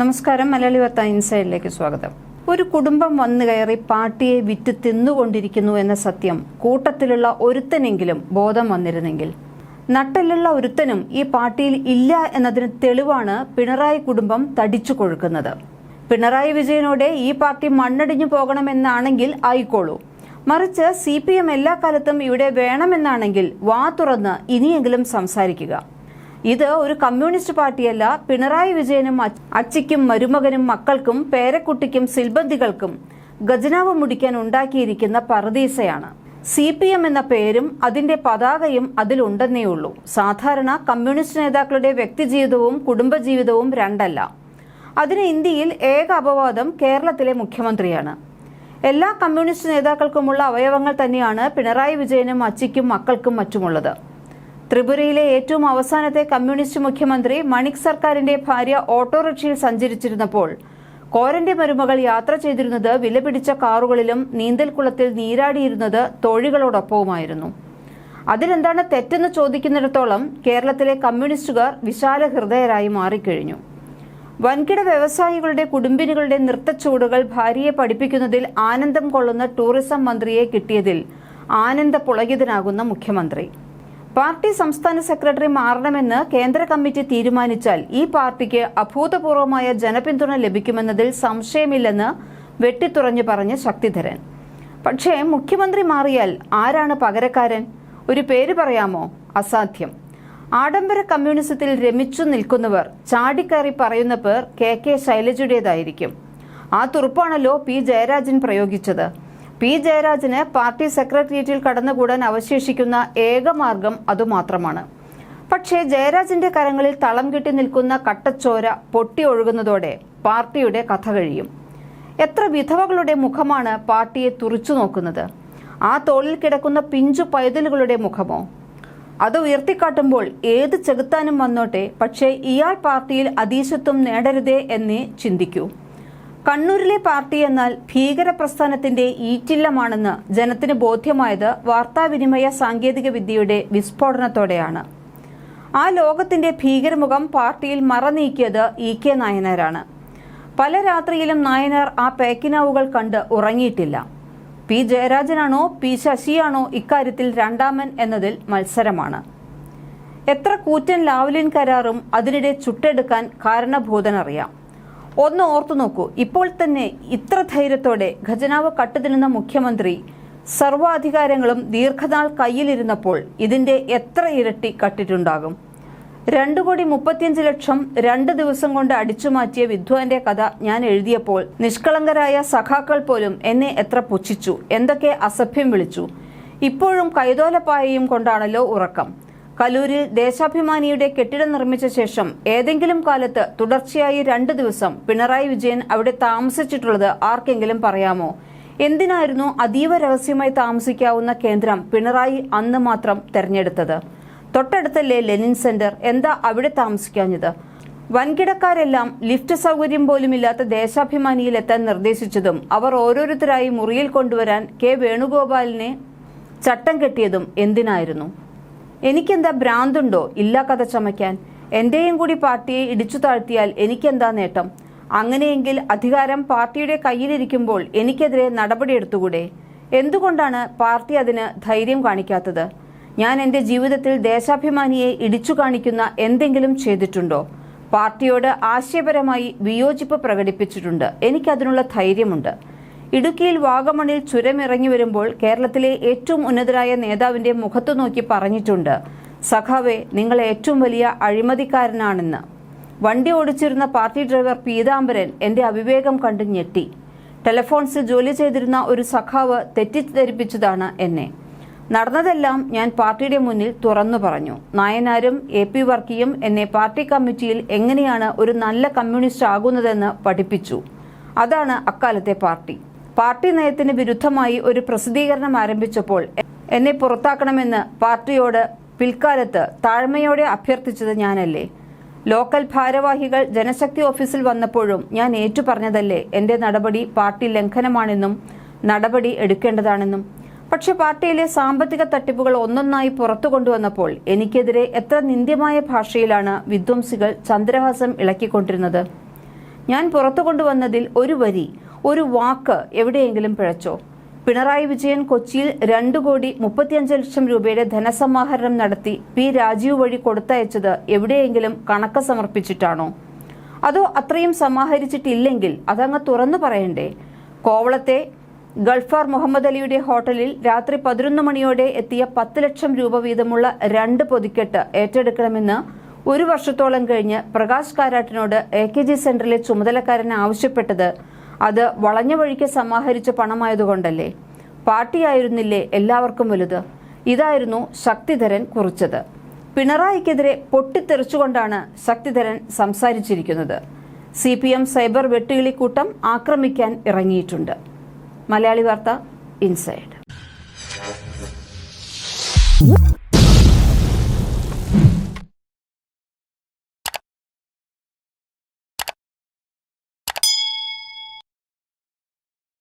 നമസ്കാരം. മലയാളി വാർത്ത ഇൻസൈഡിലേക്ക് സ്വാഗതം. ഒരു കുടുംബം വന്നു കയറി പാർട്ടിയെ വിറ്റ് തിന്നുകൊണ്ടിരിക്കുന്നു എന്ന സത്യം കൂട്ടത്തിലുള്ള ഒരുത്തനെങ്കിലും ബോധം വന്നിരുന്നെങ്കിൽ. നട്ടലുള്ള ഒരുത്തനും ഈ പാർട്ടിയിൽ ഇല്ല എന്നതിന് തെളിവാണ് പിണറായി കുടുംബം തടിച്ചു കൊഴുക്കുന്നത്. പിണറായി വിജയനോടെ ഈ പാർട്ടി മണ്ണടിഞ്ഞു പോകണമെന്നാണെങ്കിൽ ആയിക്കോളൂ. മറിച്ച് സി എല്ലാ കാലത്തും ഇവിടെ വേണമെന്നാണെങ്കിൽ വാ തുറന്ന് ഇനിയെങ്കിലും സംസാരിക്കുക. ഇത് ഒരു കമ്മ്യൂണിസ്റ്റ് പാർട്ടിയല്ല. പിണറായി വിജയനും അച്ച് അച്ചിക്കും മരുമകനും മക്കൾക്കും പേരക്കുട്ടിക്കും സിൽബന്ധികൾക്കും ഖജനാവ് മുടിക്കാൻ ഉണ്ടാക്കിയിരിക്കുന്ന പർദീസയാണ്. സി പി എം എന്ന പേരും അതിന്റെ പതാകയും അതിലുണ്ടെന്നേ ഉള്ളൂ സാധാരണ കമ്മ്യൂണിസ്റ്റ് നേതാക്കളുടെ വ്യക്തിജീവിതവും കുടുംബജീവിതവും രണ്ടല്ല. അതിന് ഇന്ത്യയിൽ ഏക അപവാദം കേരളത്തിലെ മുഖ്യമന്ത്രിയാണ്. എല്ലാ കമ്മ്യൂണിസ്റ്റ് നേതാക്കൾക്കുമുള്ള അവയവങ്ങൾ തന്നെയാണ് പിണറായി വിജയനും അച്ചിക്കും മക്കൾക്കും മറ്റുമുള്ളത്. ത്രിപുരയിലെ ഏറ്റവും അവസാനത്തെ കമ്മ്യൂണിസ്റ്റ് മുഖ്യമന്ത്രി മണിക് സർക്കാരിന്റെ ഭാര്യ ഓട്ടോറിക്ഷയിൽ സഞ്ചരിച്ചിരുന്നപ്പോൾ കോരന്റെ മരുമകൾ യാത്ര ചെയ്തിരുന്നത് വിലപിടിച്ച കാറുകളിലും നീന്തൽക്കുളത്തിൽ നീരാടിയിരുന്നത് തോഴികളോടൊപ്പവുമായിരുന്നു. അതിലെന്താണ് തെറ്റെന്ന് ചോദിക്കുന്നിടത്തോളം കേരളത്തിലെ കമ്മ്യൂണിസ്റ്റുകാർ വിശാല ഹൃദയരായി മാറിക്കഴിഞ്ഞു. വൻകിട വ്യവസായികളുടെ കുടുംബിനികളുടെ നൃത്തച്ചുവടുകൾ ഭാര്യയെ പഠിപ്പിക്കുന്നതിൽ ആനന്ദം കൊള്ളുന്ന ടൂറിസം മന്ത്രിയെ കിട്ടിയതിൽ ആനന്ദ പുളകിതനാകുന്ന മുഖ്യമന്ത്രി. പാർട്ടി സംസ്ഥാന സെക്രട്ടറി മാറണമെന്ന് കേന്ദ്ര കമ്മിറ്റി തീരുമാനിച്ചാൽ ഈ പാർട്ടിക്ക് അഭൂതപൂർവമായ ജനപിന്തുണ ലഭിക്കുമെന്നതിൽ സംശയമില്ലെന്ന് വെട്ടിത്തുറഞ്ഞു പറഞ്ഞ ശക്തിധരൻ. പക്ഷേ മുഖ്യമന്ത്രി മാറിയാൽ ആരാണ് പകരക്കാരൻ? ഒരു പേര് പറയാമോ? അസാധ്യം. ആഡംബര കമ്മ്യൂണിസത്തിൽ രമിച്ചു നിൽക്കുന്നവർ ചാടിക്കയറി പറയുന്ന പേർ കെ കെ ശൈലജയുടേതായിരിക്കും. ആ തുറുപ്പാണല്ലോ പി ജയരാജൻ പ്രയോഗിച്ചത്. പി ജയരാജന് പാർട്ടി സെക്രട്ടേറിയറ്റിൽ കടന്നുകൂടാൻ അവശേഷിക്കുന്ന ഏക മാർഗം അതുമാത്രമാണ്. പക്ഷേ ജയരാജന്റെ കരങ്ങളിൽ തളം കെട്ടി നിൽക്കുന്ന കട്ടച്ചോര പൊട്ടി ഒഴുകുന്നതോടെ പാർട്ടിയുടെ കഥ കഴിയും. എത്ര വിധവകളുടെ മുഖമാണ് പാർട്ടിയെ തുറച്ചു നോക്കുന്നത്? ആ തോളിൽ കിടക്കുന്ന പിഞ്ചു പൈതലുകളുടെ മുഖമോ? അത് ഉയർത്തിക്കാട്ടുമ്പോൾ ഏത് ചെകുത്താനും വന്നോട്ടെ പക്ഷേ ഇയാൾ പാർട്ടിയിൽ അതീശത്വം നേടരുതേ എന്നേ ചിന്തിക്കൂ. കണ്ണൂരിലെ പാർട്ടി എന്നാൽ ഭീകര പ്രസ്ഥാനത്തിന്റെ ഈറ്റില്ലമാണെന്ന് ജനത്തിന് ബോധ്യമായത് വാർത്താവിനിമയ സാങ്കേതിക വിദ്യയുടെ വിസ്ഫോടനത്തോടെയാണ്. ആ ലോകത്തിന്റെ ഭീകരമുഖം പാർട്ടിയിൽ മറനീക്കിയത് ഇ കെ നായനാരാണ്. പല രാത്രിയിലും നായനാർ ആ പേക്കിനാവുകൾ കണ്ട് ഉറങ്ങിയിട്ടില്ല. പി ജയരാജനാണോ പി ശശിയാണോ ഇക്കാര്യത്തിൽ രണ്ടാമൻ എന്നതിൽ മത്സരമാണ്. എത്ര കൂറ്റൻ ലാവ്ലിൻ കരാറും അതിനിടെ ചുട്ടെടുക്കാൻ കാരണഭൂതനറിയാം ഒന്ന് ഓർത്തു നോക്കൂ. ഇപ്പോൾ തന്നെ ഇത്ര ധൈര്യത്തോടെ ഖജനാവ് കട്ടുതിരുന്ന മുഖ്യമന്ത്രി സർവാധികാരങ്ങളും ദീർഘനാൾ കയ്യിലിരുന്നപ്പോൾ ഇതിന്റെ എത്ര ഇരട്ടി കട്ടിട്ടുണ്ടാകും? രണ്ടു കോടി മുപ്പത്തിയഞ്ച് ലക്ഷം രണ്ട് ദിവസം കൊണ്ട് അടിച്ചുമാറ്റിയ വിധ്വാന്റെ കഥ ഞാൻ എഴുതിയപ്പോൾ നിഷ്കളങ്കരായ സഖാക്കൾ പോലും എന്നെ എത്ര പുച്ഛിച്ചു എന്തൊക്കെ അസഭ്യം വിളിച്ചു. ഇപ്പോഴും കൈതോലപ്പായയും കൊണ്ടാണല്ലോ ഉറക്കം. കലൂരിൽ ദേശാഭിമാനിയുടെ കെട്ടിടം നിർമ്മിച്ച ശേഷം ഏതെങ്കിലും കാലത്ത് തുടർച്ചയായി രണ്ട് ദിവസം പിണറായി വിജയൻ അവിടെ താമസിച്ചിട്ടുള്ളത് ആർക്കെങ്കിലും പറയാമോ? എന്തിനായിരുന്നു അതീവ രഹസ്യമായി താമസിക്കാവുന്ന കേന്ദ്രം പിണറായി അന്ന് മാത്രം തെരഞ്ഞെടുത്തത്? തൊട്ടടുത്തല്ലേ ലെനിൻ സെന്റർ? എന്താ അവിടെ താമസിക്കാഞ്ഞത്? വൻകിടക്കാരെല്ലാം ലിഫ്റ്റ് സൗകര്യം പോലുമില്ലാത്ത ദേശാഭിമാനിയിൽ എത്താൻ നിർദ്ദേശിച്ചതും അവർ ഓരോരുത്തരായി മുറിയിൽ കൊണ്ടുവരാൻ കെ വേണുഗോപാലിനെ ചട്ടം കെട്ടിയതും എന്തിനായിരുന്നു? എനിക്കെന്താ ഭ്രാന്തുണ്ടോ? ഇല്ല കഥ ചമയ്ക്കാൻ. എന്റെയും കൂടി പാർട്ടിയെ ഇടിച്ചു താഴ്ത്തിയാൽ എനിക്കെന്താ നേട്ടം? അങ്ങനെയെങ്കിൽ അധികാരം പാർട്ടിയുടെ കയ്യിലിരിക്കുമ്പോൾ എനിക്കെതിരെ നടപടിയെടുത്തുകൂടെ എന്തുകൊണ്ടാണ് പാർട്ടി അതിന് ധൈര്യം കാണിക്കാത്തത്? ഞാൻ എന്റെ ജീവിതത്തിൽ ദേശാഭിമാനിയെ ഇടിച്ചു കാണിക്കുന്ന എന്തെങ്കിലും ചെയ്തിട്ടുണ്ടോ? പാർട്ടിയോട് ആശയപരമായി വിയോജിപ്പ് പ്രകടിപ്പിച്ചിട്ടുണ്ട്. എനിക്കതിനുള്ള ധൈര്യമുണ്ട്. ഇടുക്കിയിൽ വാഗമണിൽ ചുരമിറങ്ങി വരുമ്പോൾ കേരളത്തിലെ ഏറ്റവും ഉന്നതരായ നേതാവിന്റെ മുഖത്തു നോക്കി പറഞ്ഞിട്ടുണ്ട്. സഖാവെ നിങ്ങൾ ഏറ്റവും വലിയ അഴിമതിക്കാരനാണെന്ന്. വണ്ടി ഓടിച്ചിരുന്ന പാർട്ടി ഡ്രൈവർ പീതാംബരൻ എന്റെ അവിവേകം കണ്ട് ഞെട്ടി. ടെലഫോൺസിൽ ജോലി ചെയ്തിരുന്ന ഒരു സഖാവ് തെറ്റിദ്ധരിപ്പിച്ചതാണ് എന്നെ. നടന്നതെല്ലാം ഞാൻ പാർട്ടിയുടെ മുന്നിൽ തുറന്നു പറഞ്ഞു. നായനാരും എ പി വർക്കിയും എന്നെ പാർട്ടി കമ്മിറ്റിയിൽ എങ്ങനെയാണ് ഒരു നല്ല കമ്മ്യൂണിസ്റ്റ് ആകുന്നതെന്ന് പഠിപ്പിച്ചു. അതാണ് അക്കാലത്തെ പാർട്ടി. പാർട്ടി നയത്തിന് വിരുദ്ധമായി ഒരു പ്രസിദ്ധീകരണം ആരംഭിച്ചപ്പോൾ എന്നെ പുറത്താക്കണമെന്ന് പാർട്ടിയോട് പിൽക്കാലത്ത് താഴ്മയോടെ അഭ്യർത്ഥിച്ചത് ഞാനല്ലേ? ലോക്കൽ ഭാരവാഹികൾ ജനശക്തി ഓഫീസിൽ വന്നപ്പോഴും ഞാൻ ഏറ്റുപറഞ്ഞതല്ലേ എന്റെ നടപടി പാർട്ടി ലംഘനമാണെന്നും നടപടി എടുക്കേണ്ടതാണെന്നും. പക്ഷെ പാർട്ടിയിലെ സാമ്പത്തിക തട്ടിപ്പുകൾ ഒന്നൊന്നായി പുറത്തു കൊണ്ടുവന്നപ്പോൾ എനിക്കെതിരെ എത്ര നിന്ദ്യമായ ഭാഷയിലാണ് വിധ്വംസികൾ ചന്ദ്രഹാസം ഇളക്കിക്കൊണ്ടിരുന്നത്. ഞാൻ പുറത്തു കൊണ്ടുവന്നതിൽ ഒരു വരി ഒരു വാക്ക് എവിടെയെങ്കിലും പിഴച്ചോ? പിണറായി വിജയൻ കൊച്ചിയിൽ രണ്ടു കോടി മുപ്പത്തിയഞ്ച് ലക്ഷം രൂപയുടെ ധനസമാഹരണം നടത്തി പി രാജീവ് വഴി കൊടുത്തയച്ചത് എവിടെയെങ്കിലും കണക്ക് സമർപ്പിച്ചിട്ടാണോ? അതോ അത്രയും സമാഹരിച്ചിട്ടില്ലെങ്കിൽ അതങ്ങ് തുറന്നു പറയണ്ടേ? കോവളത്തെ ഗൾഫാർ മുഹമ്മദ് അലിയുടെ ഹോട്ടലിൽ രാത്രി പതിനൊന്ന് മണിയോടെ എത്തിയ പത്ത് ലക്ഷം രൂപ വീതമുള്ള രണ്ട് പൊതിക്കെട്ട് ഏറ്റെടുക്കണമെന്ന് ഒരു വർഷത്തോളം കഴിഞ്ഞ് പ്രകാശ് കാരാട്ടിനോട് എ കെ ജി സെന്ററിലെ ചുമതലക്കാരൻ ആവശ്യപ്പെട്ടത് അത് വളഞ്ഞ വഴിക്ക് സമാഹരിച്ച പണമായതുകൊണ്ടല്ലേ? പാർട്ടിയായിരുന്നില്ലേ എല്ലാവർക്കും വലുത്? ഇതായിരുന്നു ശക്തിധരൻ കുറിച്ചത്. പിണറായിക്കെതിരെ പൊട്ടിത്തെറിച്ചുകൊണ്ടാണ് ശക്തിധരൻ സംസാരിച്ചിരിക്കുന്നത്. സി പി എം സൈബർ വെട്ടുകിളിക്കൂട്ടം ആക്രമിക്കാൻ ഇറങ്ങിയിട്ടുണ്ട്. മലയാളി വാർത്ത ഇൻസൈഡ്.